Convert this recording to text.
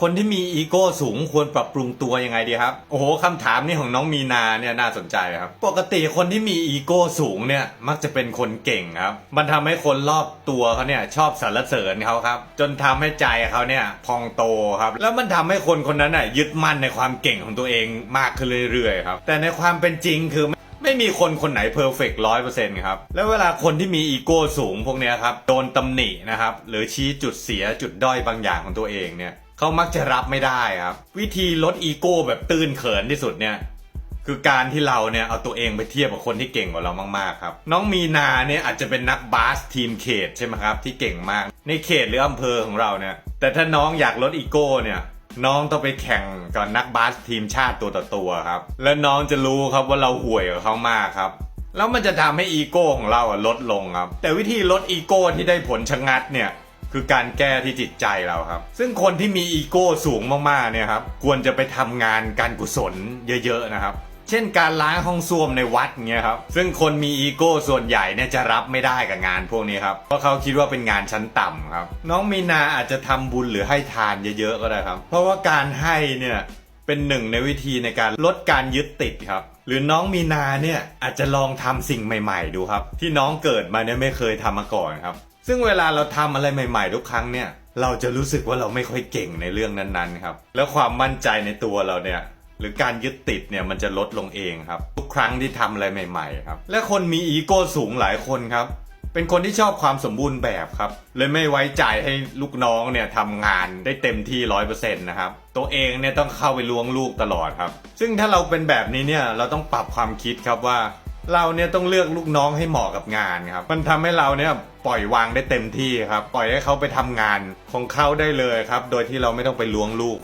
คนที่มีอีโก้สูงควรปรับปรุงตัวยังไงดีครับ โอ้โหคำถามนี้ของน้องมีนาเนี่ยน่าสนใจครับ ปกติคนที่มีอีโก้สูงเนี่ยมักจะเป็นคนเก่งครับ มันทำให้คนรอบตัวเขาเนี่ยชอบสรรเสริญเขาครับ จนทำให้ใจเขาเนี่ยพองโตครับ แล้วมันทำให้คนคนนั้นน่ะยึดมั่นในความเก่งของตัวเองมากขึ้นเรื่อยๆครับ แต่ในความเป็นจริงคือไม่มีคนคนไหนเพอร์เฟกต์ร้อยเปอร์เซ็นต์ครับ แล้วเวลาคนที่มีอีโก้สูงพวกนี้ครับ โดนตำหนินะครับ หรือชี้จุดเสียจุดด้อยบางอย่างของตัวเองเนี่ย เขามักจะรับไม่ได้ครับ วิธีลดอีโก้แบบตื้นเขินที่สุดเนี่ยคือการที่เราเนี่ยเอาตัวเองไปเทียบกับคนที่เก่งกว่าเรามากๆครับ น้องมีนาเนี่ยอาจจะเป็นนักบาสทีมเขตใช่ไหมครับ ที่เก่งมาก ในเขตหรืออำเภอของเราเนี่ย แต่ถ้าน้องอยากลดอีโก้เนี่ย น้องต้องไปแข่งกับนักบาสทีมชาติตัวต่อตัวครับ แล้วน้องจะรู้ครับว่าเราห่วยกับเขามากครับ แล้วมันจะทำให้อีโก้ของเราลดลงครับ แต่วิธีลดอีโก้ที่ได้ผลชะงัดเนี่ย คือการแก้ที่จิตใจเราครับ ซึ่งคนที่มีอีโก้สูงมากๆเนี่ยครับควรจะไปทำงานการกุศลเยอะๆนะครับ เช่นการล้างห้องส้วมในวัดเงี้ยครับซึ่งคนมีอีโก้ส่วนใหญ่เนี่ยจะรับไม่ได้กับงานพวกนี้ครับเพราะเขาคิดว่าเป็นงานชั้นต่ำครับ น้องมีนาอาจจะทำบุญหรือให้ทานเยอะๆก็ได้ครับ เพราะว่าการให้เนี่ยเป็นหนึ่งในวิธีในการลดการยึดติดครับ หรือน้องมีนาเนี่ยอาจจะลองทำสิ่งใหม่ ๆ ดูครับ ที่น้องเกิดมาเนี่ยไม่เคยทำมาก่อนครับ ซึ่งเวลาเราทำอะไรใหม่ ๆ ทุกครั้งเนี่ย เราจะรู้สึกว่าเราไม่ค่อยเก่งในเรื่องนั้นๆครับ แล้วความมั่นใจในตัวเราเนี่ยหรือการยึดติดเนี่ยมันจะลดลงเองครับ ทุกครั้งที่ทำอะไรใหม่ๆครับ และคนมีอีโก้สูงหลายคนครับ เป็นคนที่ชอบความสมบูรณ์แบบครับ เลยไม่ไว้ใจให้ลูกน้องเนี่ยทำงานได้เต็มที่ร้อยเปอร์เซ็นต์นะครับ ตัวเองเนี่ยต้องเข้าไปล้วงลูกตลอดครับ ซึ่งถ้าเราเป็นแบบนี้เนี่ยเราต้องปรับความคิดครับว่า เราเนี่ยต้องเลือกลูกน้องให้เหมาะกับงานครับ มันทำให้เราเนี่ยปล่อยวางได้เต็มที่ครับ ปล่อยให้เขาไปทำงานของเขาได้เลยครับ โดยที่เราไม่ต้องไปล้วงลูก